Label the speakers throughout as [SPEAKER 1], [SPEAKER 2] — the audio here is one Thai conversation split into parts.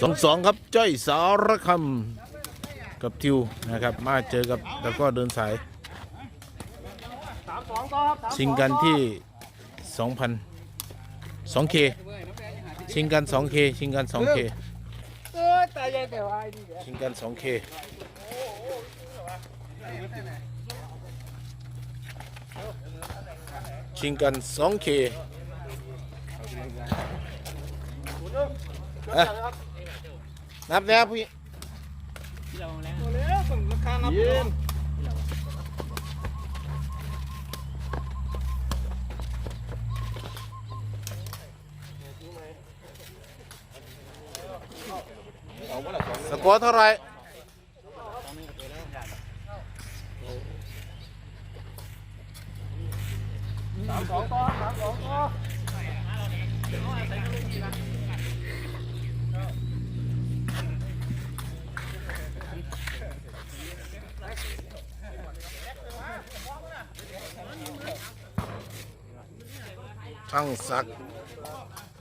[SPEAKER 1] สองสองครับจ้อยสารคำกับทิวนะครับ มาเจอกับแล้วก็เดินสายชิงกันที่ 2,000 2K ชิงกัน 2K ชิงกัน 2K
[SPEAKER 2] เออตายายแต่ว่าไอ้นี่แหละ
[SPEAKER 1] ชิงกัน 2K ชิงกัน 2K เอ้ยนับแล้วพี่
[SPEAKER 2] ตัวเล็กผมราคานับยืน
[SPEAKER 1] สกอร์เท่าไหร
[SPEAKER 2] สามสองต่อสามสองต่อ
[SPEAKER 1] ช่างศัก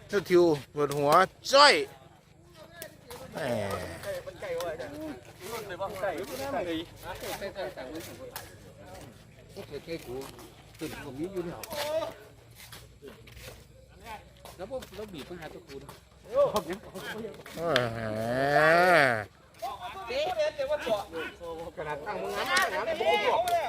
[SPEAKER 1] เจ้าทิวเปิดหัวจ้อยแหม
[SPEAKER 2] ไก่ไก่ไก่
[SPEAKER 3] แล้วพวกเราบีบปัญหาตัวคูณ
[SPEAKER 1] แหม
[SPEAKER 2] ขนาดตั้งมึงงั้นงั้นไม่บอกเลย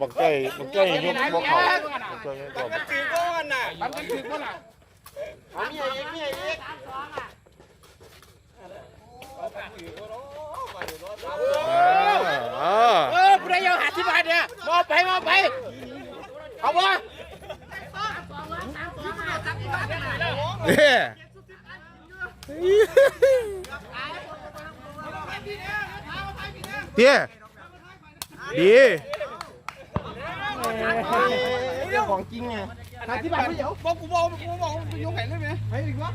[SPEAKER 1] บักใจบั กใจยกบักเขาบักใจยกเขา
[SPEAKER 2] ถือก้อนน่ะ
[SPEAKER 3] มันก็คือว่าล่ะ
[SPEAKER 2] เอาเมียเองเมียเอง
[SPEAKER 1] เออ
[SPEAKER 3] เออผู้ใดยอมหาที่บ้านเนี่ยมอบไปมอบไปเอาบ่
[SPEAKER 1] เนี่ยเตี้ยดี
[SPEAKER 2] เรื่องของจริงไงหาที่บ้านเดี๋ยวบอกกูบอกกูบอกยกแขนได้ไหมไปดีกว่า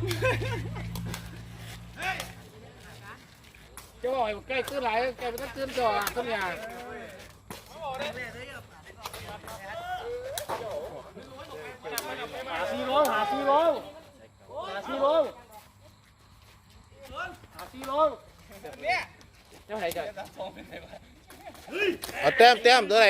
[SPEAKER 3] จะบอกใกล้ตื้นหลายใกล้ไปตั้งตื้นจ่อต้นยาหาซีโร่หาซีโร่หาซีโร่หาซีโร่
[SPEAKER 2] เนี่ย
[SPEAKER 3] เจ้าไหนจ่อย
[SPEAKER 1] เอาแต้มแต้มตัวไหน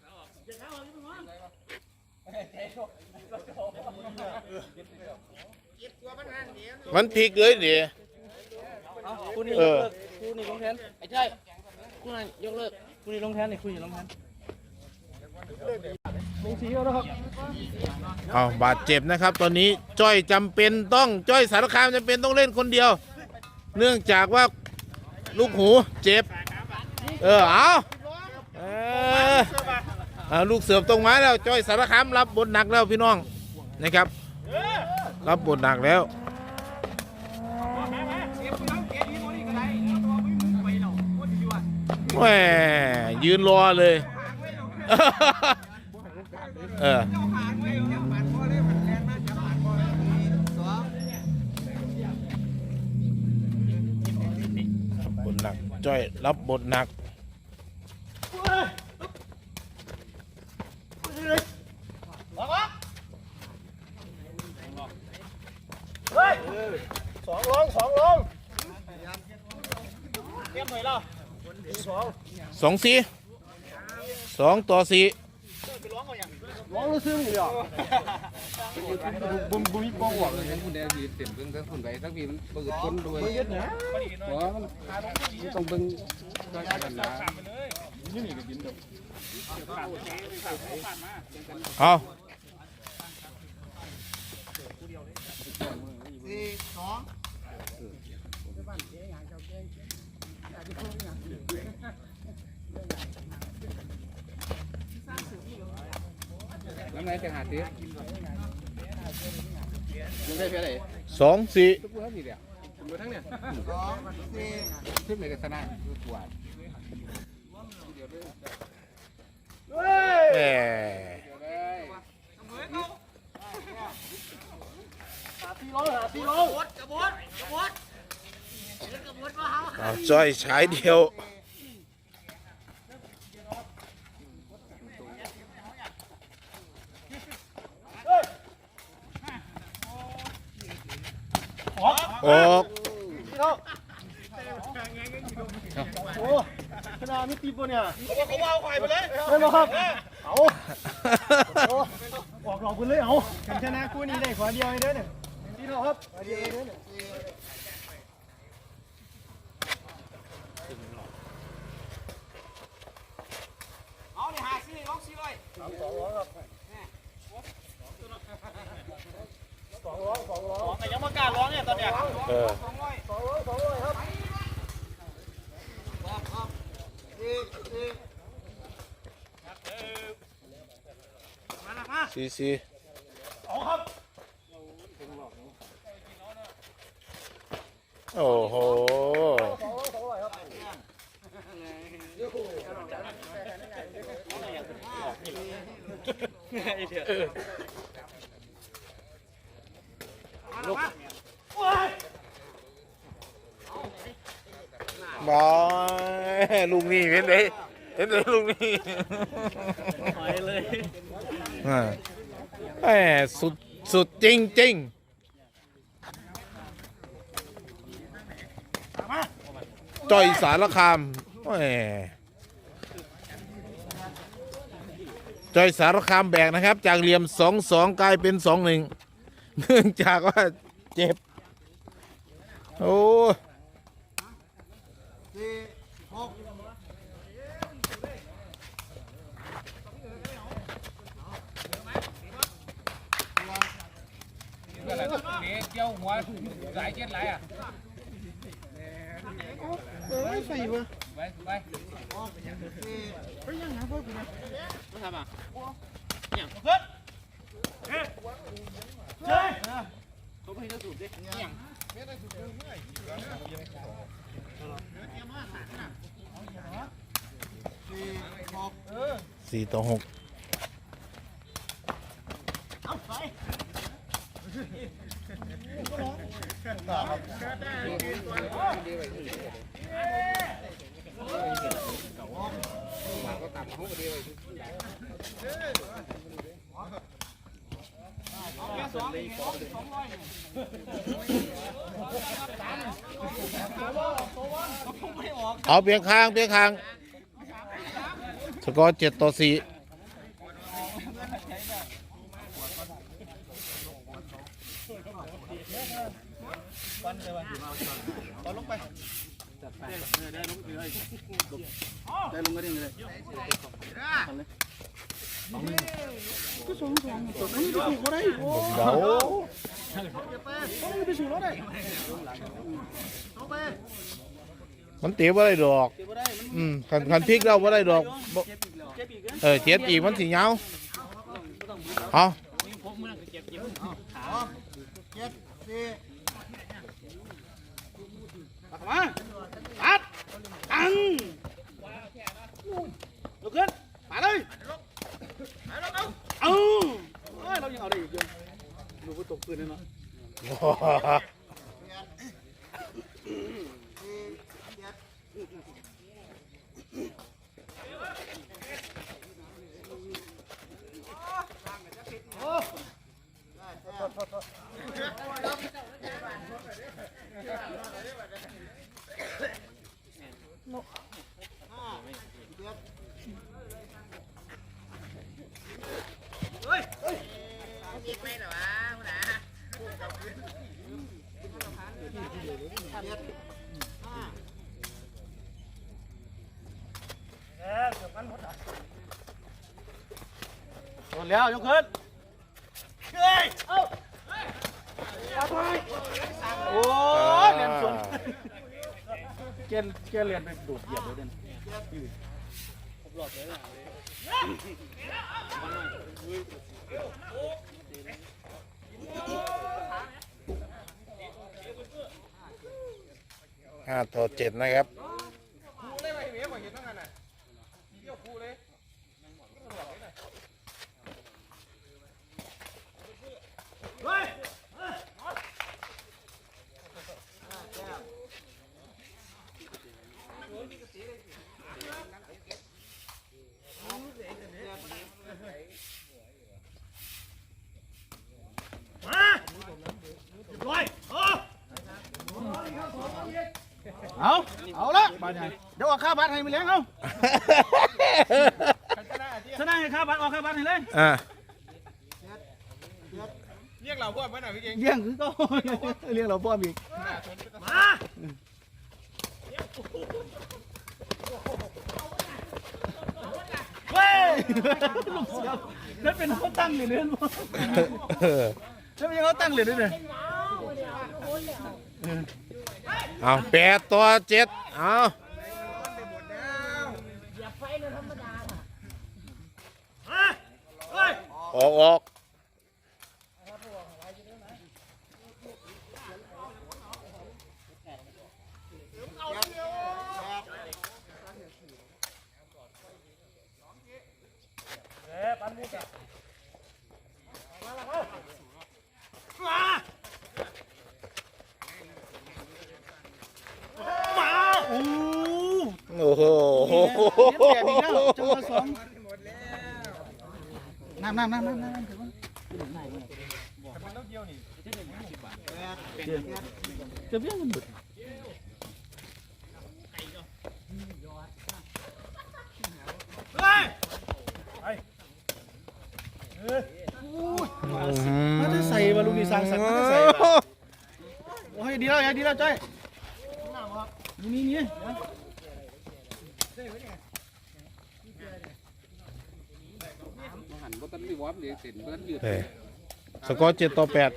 [SPEAKER 1] พลิกเลยเดี๋ยว
[SPEAKER 2] คู่นี้
[SPEAKER 1] เออ
[SPEAKER 2] คู่นี้ลงแทน
[SPEAKER 3] ไอ้ใช่คุณนายยกเลิก
[SPEAKER 2] คู่นี้ลงแทนนี่คู่นี้ลงแทนลงสีแล้วนะครับ
[SPEAKER 1] เอาบาดเจ็บนะครับ ตอนนี้จ้อยจำเป็นต้องจ้อยสารคามจำเป็นต้องเล่นคนเดียว เนื่องจากว่าลูกหูเจ็บ เออเอาเออเอา ลูกเสือบตรงมาแล้วจอยสารคามรับบทหนักแล้วพี่น้องนะครับ รับบทหนักแล้วแหมยืนรอเลย เออบทหนักจ้อยรับบทหนัก
[SPEAKER 2] ลงสองลงเตรียมหน่อยแล้วสอง
[SPEAKER 1] สองสี่สองต่อสี่
[SPEAKER 2] ไปร้องเขาอย่างร้องแล้วซึ้งอยู่อะ
[SPEAKER 4] บุ้มบุ้มป้องหัวเลยคุณได้ดีเต็มเบิ้งทั้งคุณไปทั้งพี่มันเปิดคนด้วย
[SPEAKER 2] เย็ดนะ
[SPEAKER 4] เพราะมันต้องเบิ้งด้วยกันนะ
[SPEAKER 1] เอา
[SPEAKER 4] แล้วไหนจะหาเตี้ยมันได้เพียงไร
[SPEAKER 1] สองสี่
[SPEAKER 4] ทุกคนนี่เดียวคุณไปทั้งเนี่ยสองสี่ขึ้นไปกับสนามตัว
[SPEAKER 1] แหม เอาจ้อยฉายเดียวออก
[SPEAKER 2] โอ้ขนาดไม่ตีบเนี่ยเขาบอกเขาเอาไข่ไปเลยไม่หรอกครับเอาออกหลอกคุณเลยเอากันชนะคู่นี้ได้ขอเดียวเด้อเนี่ยที่เราครับขอเดียวเด้อเนี่ย
[SPEAKER 3] แต่ยังไม่กล้าร้องเนี่ยตอน เนี้ย
[SPEAKER 1] เออสี่สี่โอ้โห บอลุงนี่เห็นไหมเห็นไหมลุงนี่
[SPEAKER 3] ไปเลย
[SPEAKER 1] อ่าแหมสุดสุดจริงจริงจอยสารคามแหมจอยสารคามแบกนะครับ จากเหลี่ยมสองสองกลายเป็นสองหนึ่งเนื่องจากว่าเจ็บ โอ้
[SPEAKER 4] นี้เกี่ยวหัวหลายเจ็ดหลายอ่ะ
[SPEAKER 2] เออใส่มา
[SPEAKER 4] ไปไป
[SPEAKER 1] สี่ สี่ต่อหก เอาเพียงข้างเพียงข้างสกอร์เจ็ดต่อสี่
[SPEAKER 4] ได้ลงก็ได้เลย
[SPEAKER 1] เดามันเตี๋ยวอะไรดอกอืมขันขันพริกเราอะไรดอก เออเจ็บอีกมันสีเงาเอา
[SPEAKER 3] มาอัดอังลุกขึ้นมาเลย เอาเอ้ยเรายังเอาได้อีกเยอะดูว่าตกปืนเลยเนาะ
[SPEAKER 2] ดแล้วยกขึ้นโอ้ยเรียนสวนเกณฑ์เกณฑ์เรียนไปดูดเหยียบเลยเด่น
[SPEAKER 1] ห้าต่อเจ็ดนะครับ
[SPEAKER 2] เอาเอาละบาทใหญ่เดี๋ยวออกค่าบัตรให้มาเลี้ยงเอาชนะให้ค่าบัตรออกค่าบัตรให้เลย
[SPEAKER 1] อ่า
[SPEAKER 2] เลี้ยงคือก็เลี้ยงเราพ่อมีกเฮ้ยลูกเสือนั่นเป็นเขาตั้งเหรียญเนี่ยนั่นเป็นเขาตั้งเหรียญเนี่ย
[SPEAKER 1] เอาแปดต่อเจ็ดเอา
[SPEAKER 5] อย่าไฟเลยธรรมดาน่ะ
[SPEAKER 1] ออกออก
[SPEAKER 2] โอ้
[SPEAKER 1] โอ้โห
[SPEAKER 2] เลี้ยงแบบนี้แล้วจังหวะสอง น้ำน้ำน้ำน้ำน้ำถือว่าจะเบี้ยมันบุดมันจะใส่มาลูกดีสร้างสรรค์มันจะใส่มาโอ้ยดีแล้วยายดีแล้วจ้อยนี่นี่นี่
[SPEAKER 4] หันบ่ตันมี วอมเลยเสร็จบ่ตันยืด
[SPEAKER 1] เฮ้ยสกอร์เจ็ดต่อแปด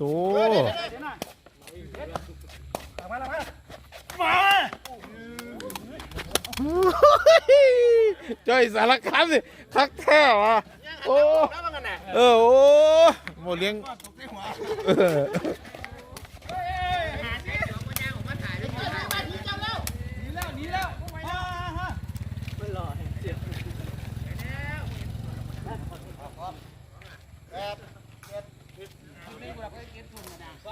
[SPEAKER 1] ตัวจ้อยสารคามสิคักแท้วะโอ้ เออ โอ้หมเลี้ยง เออ
[SPEAKER 5] สอง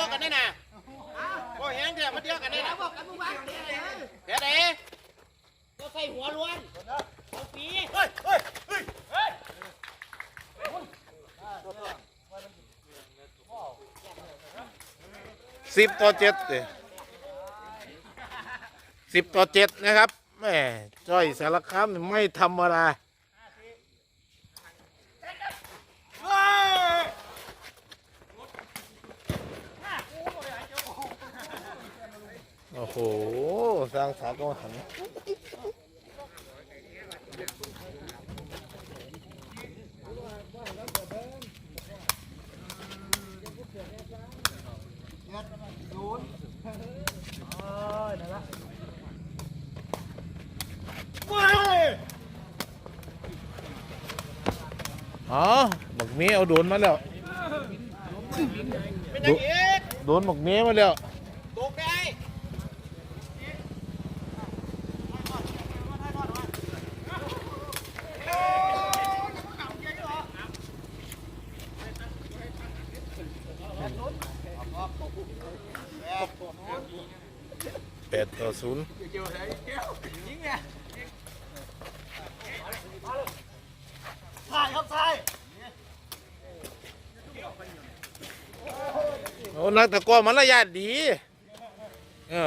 [SPEAKER 2] ดียวกันได้น่ะว่าแหงเดียวมาเดียวกันได้น่ะ
[SPEAKER 5] บอกกันมึงว่าเดี๋ยวเดี๋
[SPEAKER 2] ยวเด้
[SPEAKER 5] ก็ใส่หัวล้วนเอาปี
[SPEAKER 1] สิบต่อเจ็ดเลยสิบต่อเจ็ดนะครับแม่จ้อยสารคามไม่ธรรมดา โอ้โห สร้างสารกองหันอ๋อบักเมียเอาโดนมาแล้ว
[SPEAKER 2] เป็นอย่างนี้
[SPEAKER 1] โดนบักเมียมาแล้ว
[SPEAKER 2] ตกได้
[SPEAKER 1] เแปดต่อศูนย์
[SPEAKER 2] ทายครับทาย
[SPEAKER 1] โอ้นักตะกร้อมันระยะดี เอ้า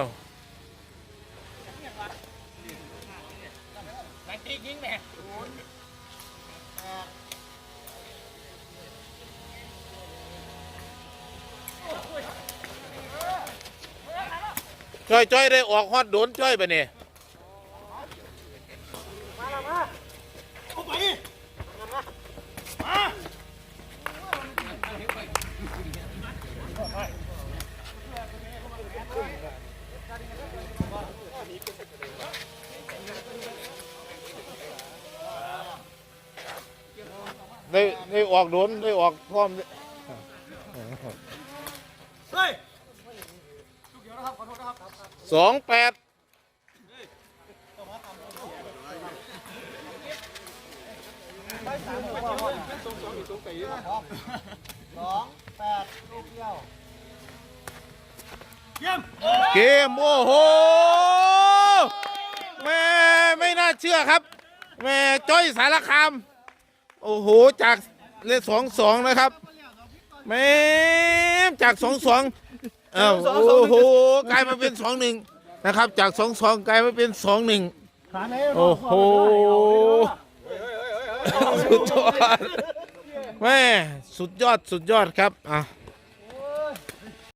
[SPEAKER 5] แม็กตี้ยิงแม่
[SPEAKER 1] จ้อยจ้อยได้ออกฮอดโดนจ้อยไปเนี่ย ได้ได้ออกโดนได้ออกพร้อม
[SPEAKER 2] เฮ้ย
[SPEAKER 1] สองแปด
[SPEAKER 2] สองแปดลูกเดียว
[SPEAKER 1] เกมโอ้โหแม่ไม่น่าเชื่อครับแม่จ้อยสารคาม โอ้โหจากเลขสองสองนะครับแม่จากสองสองเอ้าโอ้โหกลายมาเป็นสองหนึ่งนะครับ จากสองสองกลายมาเป็นสองหนึ่งโอ้โหสุดยอดแม่สุดยอดสุดยอดครับอะ